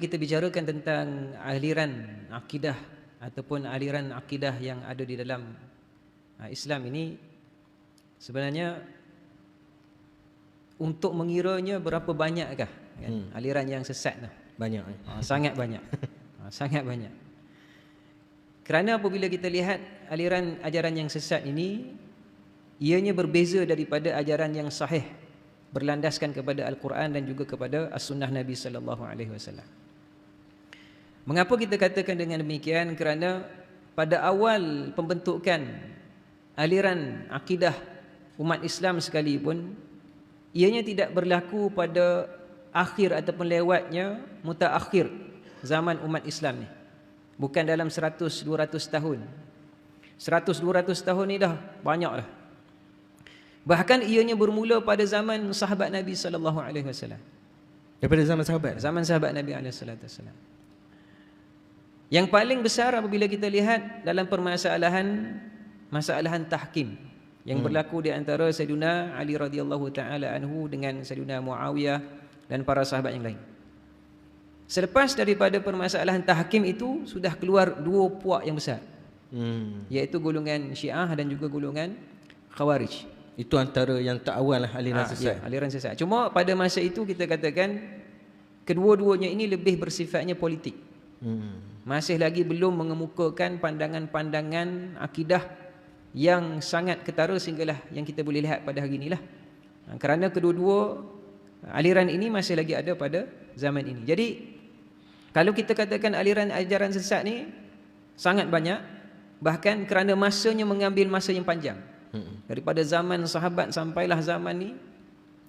kita bicarakan tentang aliran akidah ataupun aliran akidah yang ada di dalam uh, Islam ini. Sebenarnya untuk mengiranya berapa banyakkah kan? Hmm. aliran yang sesat tu? Banyak eh? uh, sangat banyak. Uh, sangat banyak. Kerana apabila kita lihat aliran ajaran yang sesat ini ianya berbeza daripada ajaran yang sahih berlandaskan kepada al-Quran dan juga kepada as-sunnah Nabi sallallahu alaihi wasallam Mengapa kita katakan dengan demikian? Kerana pada awal pembentukan aliran akidah umat Islam sekalipun ianya tidak berlaku pada akhir ataupun lewatnya mutaakhir zaman umat Islam ni. Bukan dalam 100 200 tahun. 100 200 tahun ni dah banyak dah. Bahkan ianya bermula pada zaman sahabat Nabi sallallahu alaihi wasallam. Daripada zaman sahabat. Zaman sahabat Nabi alaihi wasallam. Yang paling besar apabila kita lihat dalam permasalahan masalahan tahkim yang hmm. berlaku di antara Sayyidina Ali radhiyallahu taala anhu dengan Sayyidina Muawiyah dan para sahabat yang lain. Selepas daripada permasalahan tahkim itu sudah keluar dua puak yang besar. Hmm. Iaitu golongan Syiah dan juga golongan Khawarij. Itu antara yang tak awal lah aliran ha, sesat. Ya, aliran sesat. Cuma pada masa itu kita katakan kedua-duanya ini lebih bersifatnya politik. Hmm masih lagi belum mengemukakan pandangan-pandangan akidah yang sangat ketara sehinggalah yang kita boleh lihat pada hari inilah. Ha, kerana kedua-dua aliran ini masih lagi ada pada zaman ini. Jadi kalau kita katakan aliran ajaran sesat ni sangat banyak bahkan kerana masanya mengambil masa yang panjang. Hmm. Daripada zaman sahabat sampailah zaman ni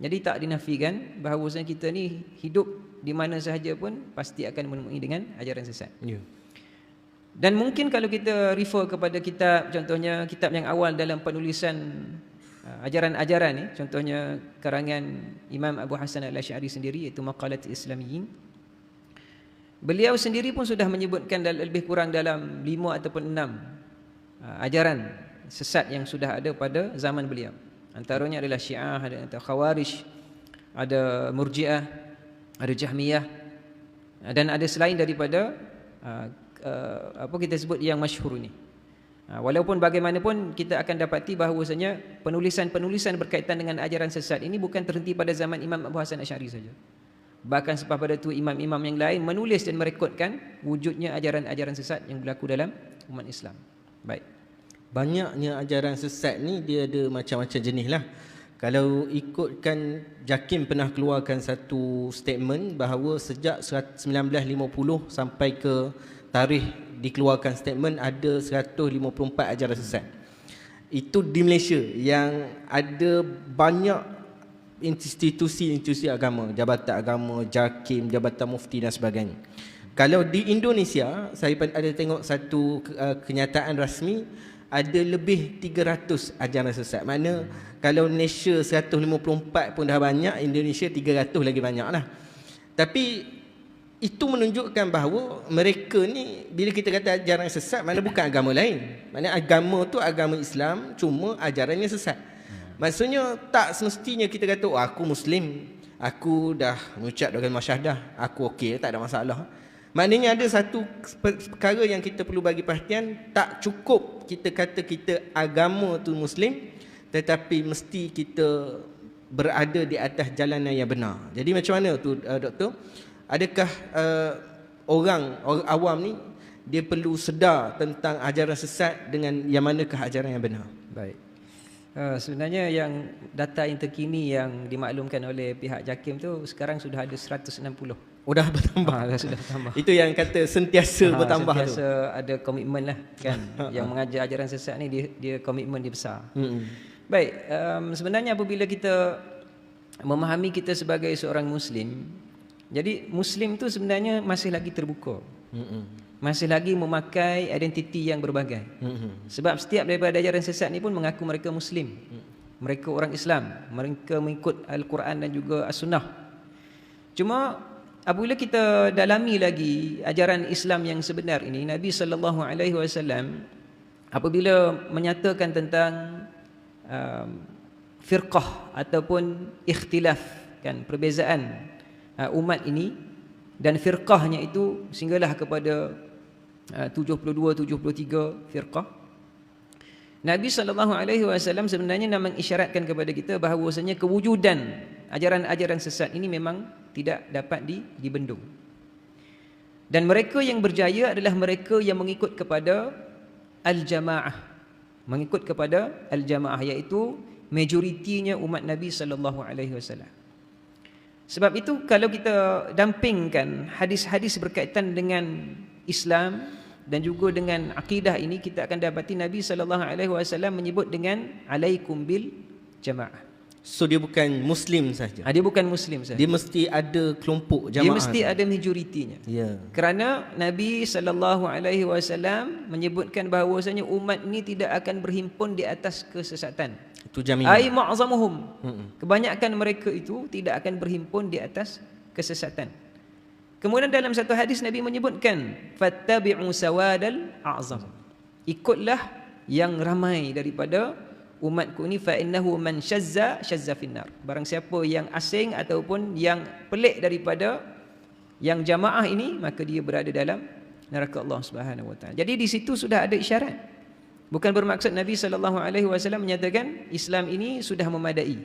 jadi tak dinafikan bahawasanya kita ni hidup di mana sahaja pun pasti akan menemui dengan ajaran sesat. Ya. Dan mungkin kalau kita refer kepada kitab contohnya kitab yang awal dalam penulisan uh, ajaran-ajaran ni contohnya karangan Imam Abu Hasan Al-Asy'ari sendiri iaitu Maqalat Islamiyyin. Beliau sendiri pun sudah menyebutkan lebih kurang dalam lima ataupun enam uh, ajaran sesat yang sudah ada pada zaman beliau. Antaranya adalah Syiah, ada Khawarij, ada Murji'ah, ada Jahmiyah dan ada selain daripada uh, uh, apa kita sebut yang masyhur ini. Uh, walaupun bagaimanapun kita akan dapati bahawasanya penulisan-penulisan berkaitan dengan ajaran sesat ini bukan terhenti pada zaman Imam Abu Hasan Asy'ari saja. Bahkan selepas pada itu imam-imam yang lain menulis dan merekodkan wujudnya ajaran-ajaran sesat yang berlaku dalam umat Islam. Baik. Banyaknya ajaran sesat ni dia ada macam-macam jenis lah. Kalau ikutkan Jakim pernah keluarkan satu statement bahawa sejak 1950 sampai ke tarikh dikeluarkan statement ada 154 ajaran sesat. Itu di Malaysia yang ada banyak institusi-institusi agama, jabatan agama, Jakim, jabatan mufti dan sebagainya. Kalau di Indonesia, saya ada tengok satu uh, kenyataan rasmi ada lebih 300 ajaran sesat. Mana kalau Malaysia 154 pun dah banyak, Indonesia 300 lagi banyak lah. Tapi itu menunjukkan bahawa mereka ni bila kita kata ajaran sesat mana bukan agama lain. Mana agama tu agama Islam cuma ajarannya sesat. Maksudnya tak semestinya kita kata oh, aku Muslim, aku dah mengucap dengan masyahadah, aku okey, tak ada masalah. Maknanya ada satu perkara yang kita perlu bagi perhatian Tak cukup kita kata kita agama tu Muslim Tetapi mesti kita berada di atas jalanan yang benar Jadi macam mana tu uh, doktor? Adakah uh, orang, orang awam ni Dia perlu sedar tentang ajaran sesat Dengan yang manakah ajaran yang benar? Baik uh, Sebenarnya yang data yang terkini yang dimaklumkan oleh pihak JAKIM tu Sekarang sudah ada 160 Oh dah bertambah. Ha, sudah bertambah. Itu yang kata sentiasa ha, bertambah sentiasa tu. Sentiasa ada komitmen lah kan. yang mengajar ajaran sesat ni dia, dia komitmen dia besar. Hmm. Baik, um, sebenarnya apabila kita memahami kita sebagai seorang muslim, jadi muslim tu sebenarnya masih lagi terbuka. Hmm. Masih lagi memakai identiti yang berbagai. Hmm. Sebab setiap daripada ajaran sesat ni pun mengaku mereka muslim. Hmm. Mereka orang Islam, mereka mengikut Al-Quran dan juga As-Sunnah. Cuma apabila kita dalami lagi ajaran Islam yang sebenar ini Nabi sallallahu alaihi wasallam apabila menyatakan tentang um, firqah ataupun ikhtilaf kan perbezaan uh, umat ini dan firqahnya itu sehinggalah kepada 72 73 firqah. Nabi wasallam sebenarnya nak mengisyaratkan kepada kita bahawasanya kewujudan ajaran-ajaran sesat ini memang tidak dapat di, dibendung. Dan mereka yang berjaya adalah mereka yang mengikut kepada al-jamaah. Mengikut kepada al-jamaah iaitu majoritinya umat Nabi sallallahu alaihi wasallam. Sebab itu kalau kita dampingkan hadis-hadis berkaitan dengan Islam dan juga dengan akidah ini kita akan dapati Nabi sallallahu alaihi wasallam menyebut dengan alaikum bil jamaah. So dia bukan muslim saja. Ha, dia bukan muslim saja. Dia mesti ada kelompok jamaah. Dia mesti ada majoritinya. Ya. Kerana Nabi sallallahu alaihi wasallam menyebutkan bahawasanya umat ini tidak akan berhimpun di atas kesesatan. Itu jaminan. Ai ma'zamuhum. Kebanyakan mereka itu tidak akan berhimpun di atas kesesatan. Kemudian dalam satu hadis Nabi menyebutkan fattabi'u sawadal a'zam. Ikutlah yang ramai daripada umatku ini fa innahu man shazza shazza finnar. Barang siapa yang asing ataupun yang pelik daripada yang jamaah ini maka dia berada dalam neraka Allah Subhanahu wa taala. Jadi di situ sudah ada isyarat. Bukan bermaksud Nabi sallallahu alaihi wasallam menyatakan Islam ini sudah memadai.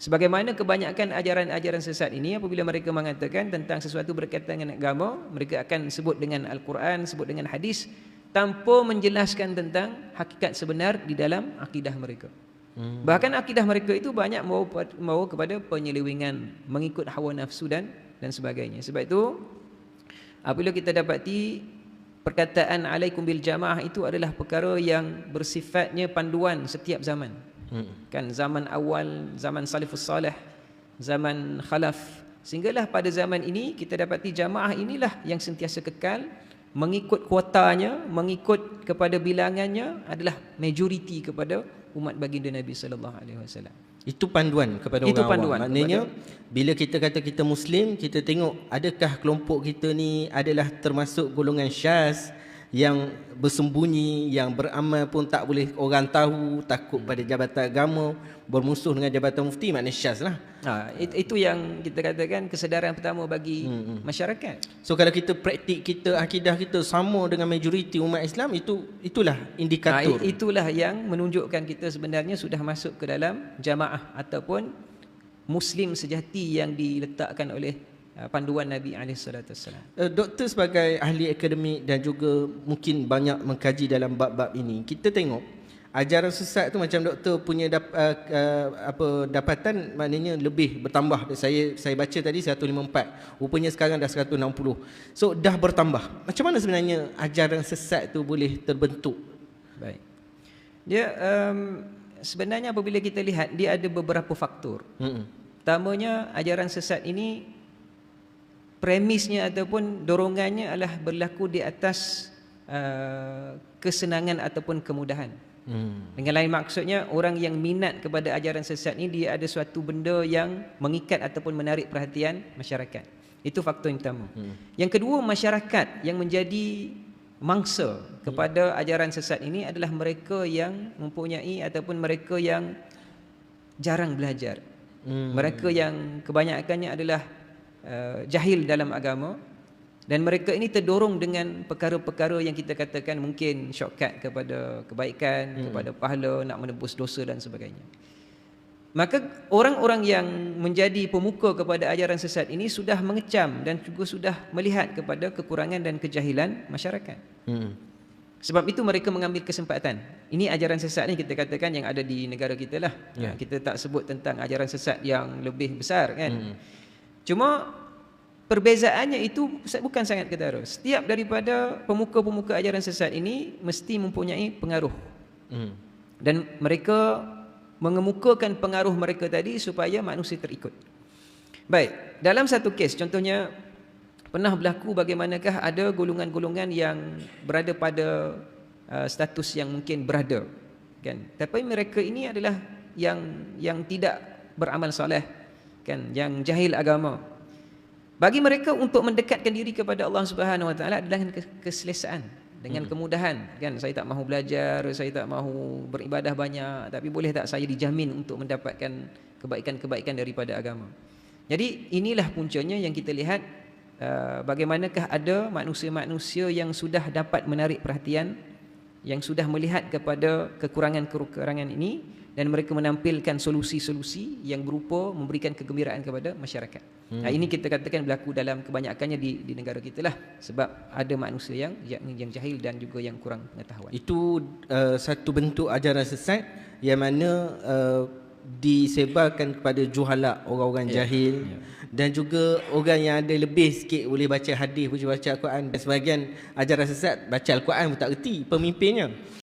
Sebagaimana kebanyakan ajaran-ajaran sesat ini apabila mereka mengatakan tentang sesuatu berkaitan dengan agama, mereka akan sebut dengan Al-Quran, sebut dengan hadis tanpa menjelaskan tentang hakikat sebenar di dalam akidah mereka. Hmm. Bahkan akidah mereka itu banyak membawa, kepada penyelewengan, mengikut hawa nafsu dan dan sebagainya. Sebab itu apabila kita dapati perkataan alaikum bil jamaah itu adalah perkara yang bersifatnya panduan setiap zaman. Hmm. Kan zaman awal, zaman salafus salih, zaman khalaf. Sehinggalah pada zaman ini kita dapati jamaah inilah yang sentiasa kekal mengikut kuotanya, mengikut kepada bilangannya adalah majoriti kepada umat baginda Nabi sallallahu alaihi wasallam. Itu panduan kepada Itu orang panduan awam. Maknanya bila kita kata kita Muslim, kita tengok adakah kelompok kita ni adalah termasuk golongan syaz yang bersembunyi, yang beramal pun tak boleh orang tahu, takut pada jabatan agama, bermusuh dengan jabatan mufti, maknanya syaz lah. Ha, itu yang kita katakan kesedaran pertama bagi hmm, hmm. masyarakat. So kalau kita praktik kita, akidah kita sama dengan majoriti umat Islam, itu itulah indikator. Ha, itulah yang menunjukkan kita sebenarnya sudah masuk ke dalam jamaah ataupun Muslim sejati yang diletakkan oleh panduan Nabi SAW. Uh, doktor sebagai ahli akademik dan juga mungkin banyak mengkaji dalam bab-bab ini, kita tengok ajaran sesat tu macam doktor punya dap, uh, uh, apa dapatan maknanya lebih bertambah. Saya saya baca tadi 154. Rupanya sekarang dah 160. So dah bertambah. Macam mana sebenarnya ajaran sesat tu boleh terbentuk? Baik. Dia um, sebenarnya apabila kita lihat dia ada beberapa faktor. Hmm. Pertamanya ajaran sesat ini premisnya ataupun dorongannya adalah berlaku di atas uh, kesenangan ataupun kemudahan. Hmm. Dengan lain maksudnya orang yang minat kepada ajaran sesat ini dia ada suatu benda yang mengikat ataupun menarik perhatian masyarakat. Itu faktor yang pertama. Hmm. Yang kedua masyarakat yang menjadi mangsa kepada hmm. ajaran sesat ini adalah mereka yang mempunyai ataupun mereka yang jarang belajar. Hmm. Mereka yang kebanyakannya adalah Uh, jahil dalam agama dan mereka ini terdorong dengan perkara-perkara yang kita katakan mungkin shortcut kepada kebaikan, hmm. kepada pahala, nak menebus dosa dan sebagainya. Maka orang-orang yang menjadi pemuka kepada ajaran sesat ini sudah mengecam dan juga sudah melihat kepada kekurangan dan kejahilan masyarakat. Hmm. Sebab itu mereka mengambil kesempatan. Ini ajaran sesat ni kita katakan yang ada di negara kita lah. Yeah. Kita tak sebut tentang ajaran sesat yang lebih besar kan. Hmm. Cuma perbezaannya itu bukan sangat ketara. Setiap daripada pemuka-pemuka ajaran sesat ini mesti mempunyai pengaruh. Hmm. Dan mereka mengemukakan pengaruh mereka tadi supaya manusia terikut. Baik, dalam satu kes contohnya pernah berlaku bagaimanakah ada golongan-golongan yang berada pada uh, status yang mungkin berada kan. Tapi mereka ini adalah yang yang tidak beramal soleh kan yang jahil agama. Bagi mereka untuk mendekatkan diri kepada Allah Subhanahu Wa Taala dengan keselesaan dengan hmm. kemudahan. Kan saya tak mahu belajar saya tak mahu beribadah banyak tapi boleh tak saya dijamin untuk mendapatkan kebaikan-kebaikan daripada agama? Jadi inilah puncanya yang kita lihat uh, bagaimanakah ada manusia-manusia yang sudah dapat menarik perhatian yang sudah melihat kepada kekurangan-kekurangan ini dan mereka menampilkan solusi-solusi yang berupa memberikan kegembiraan kepada masyarakat. Hmm. Nah, ini kita katakan berlaku dalam kebanyakannya di, di negara kita lah sebab ada manusia yang, yang yang jahil dan juga yang kurang pengetahuan. Itu uh, satu bentuk ajaran sesat yang mana uh, disebarkan kepada juhala orang-orang yeah. jahil yeah. dan juga orang yang ada lebih sikit boleh baca hadis boleh baca Al-Quran dan sebahagian ajaran sesat baca Al-Quran pun tak reti pemimpinnya